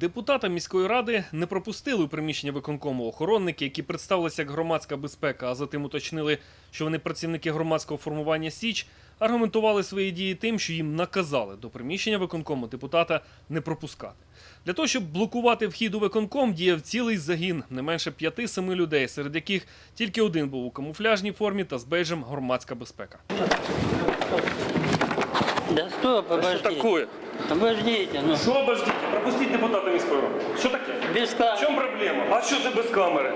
Депутата міської ради не пропустили у приміщення виконкому охоронники, які представилися як громадська безпека, а затим уточнили, що вони працівники громадського формування Січ, аргументували свої дії тим, що їм наказали до приміщення виконкому депутата не пропускати. Для того, щоб блокувати вхід у виконком, діяв цілий загін не менше п'яти-семи людей, серед яких тільки один був у камуфляжній формі та з бейджем громадська безпека. Да стоп, обождите. Обождите, ну, Що обождіть? Пропустіть депутата міської ради. Що таке? без В чому проблема? А що це без камери?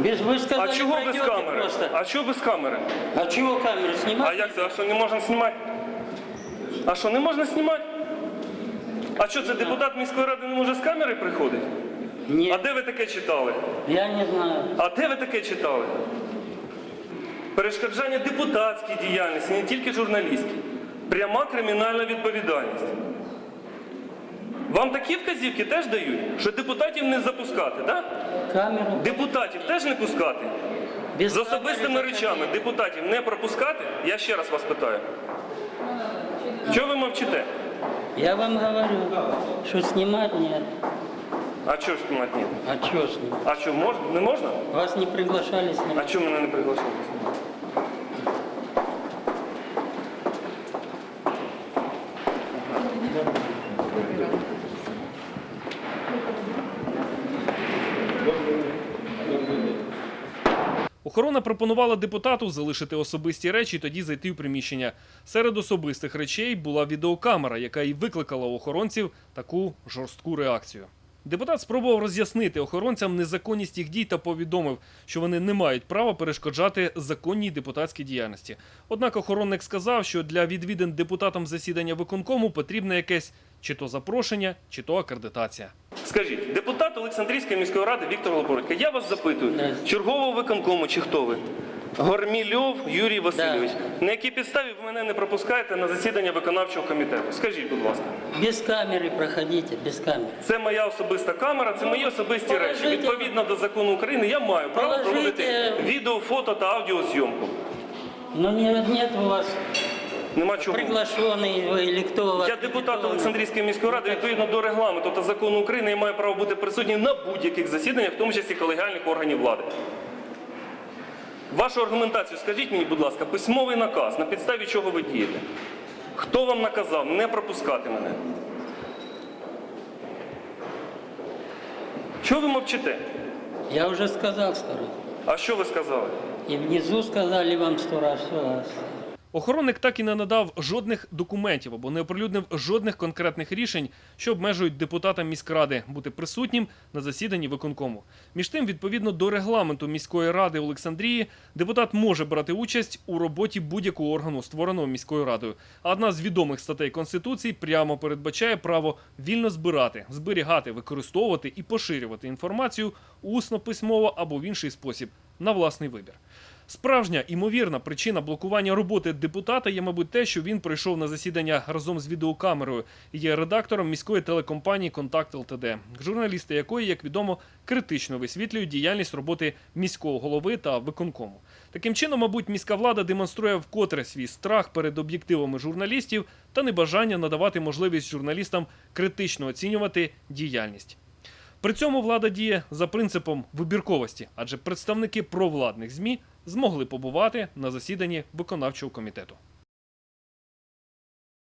Без, вы А сказали, чого без пройдете камери? просто. А чого без камери? А чего камеру А снимать? як це? А що не можна знімати? А що не можна знімати? А що це депутат міської ради не може з камери приходити? А де ви таке читали? я не знаю. А де ви таке читали? Перешкоджання депутатській діяльності, не тільки журналістській. Пряма кримінальна відповідальність. Вам такі вказівки теж дають, що депутатів не запускати, так? Камеру. Депутатів теж не пускати? Без З особистими речами депутатів не пропускати? Я ще раз вас питаю. Чого ви мовчите? Я вам говорю, что снимать нет. А чого ж знімати ні? А что снимать? А що, можна? Не можна? Вас не приглашали А снимать. чого мене не приглашали? Охорона пропонувала депутату залишити особисті речі і тоді зайти в приміщення. Серед особистих речей була відеокамера, яка і викликала у охоронців таку жорстку реакцію. Депутат спробував роз'яснити охоронцям незаконність їх дій та повідомив, що вони не мають права перешкоджати законній депутатській діяльності. Однак охоронник сказав, що для відвідин депутатам засідання виконкому потрібне якесь чи то запрошення, чи то акредитація. Скажіть, депутат Олександрійської міської ради Віктор Лобородько, я вас запитую, чергового виконкому чи хто ви? Гормільов Юрій Васильович. Да. На якій підставі ви мене не пропускаєте на засідання виконавчого комітету? Скажіть, будь ласка. Без камеры проходите, без камеры. Це моя особиста камера, це мої особисті речі. Положите- Відповідно до закону України, я маю право Положите- проводити відео, фото та аудіозйомку. Но нет, нет у вас Нема чого. приглашенный вы или кто у вас. Я депутат аккредитованный. Олександрійської міської ради. Відповідно до регламенту та закону України, я маю право бути присутнім на будь-яких засіданнях, в тому числі колегіальних органів влади. Вашу аргументацію скажіть мені, будь ласка, письмовий наказ, на підставі чого ви дієте? Хто вам наказав не пропускати мене? Чого ви мовчите? Я уже сказал сто раз. А що ви сказали? И внизу сказали вам сто раз. Все раз. Охоронник так і не надав жодних документів або не оприлюднив жодних конкретних рішень, що обмежують депутата міськради бути присутнім на засіданні виконкому. Між тим, відповідно до регламенту міської ради Олександрії, депутат може брати участь у роботі будь-якого органу, створеного міською радою. А одна з відомих статей Конституції прямо передбачає право вільно збирати, зберігати, використовувати і поширювати інформацію усно, письмово або в інший спосіб на власний вибір. Справжня імовірна причина блокування роботи депутата є, мабуть, те, що він прийшов на засідання разом з відеокамерою і є редактором міської телекомпанії Контакт ЛТД, журналісти якої, як відомо, критично висвітлюють діяльність роботи міського голови та виконкому. Таким чином, мабуть, міська влада демонструє вкотре свій страх перед об'єктивами журналістів та небажання надавати можливість журналістам критично оцінювати діяльність. При цьому влада діє за принципом вибірковості, адже представники провладних ЗМІ змогли побувати на засіданні виконавчого комітету.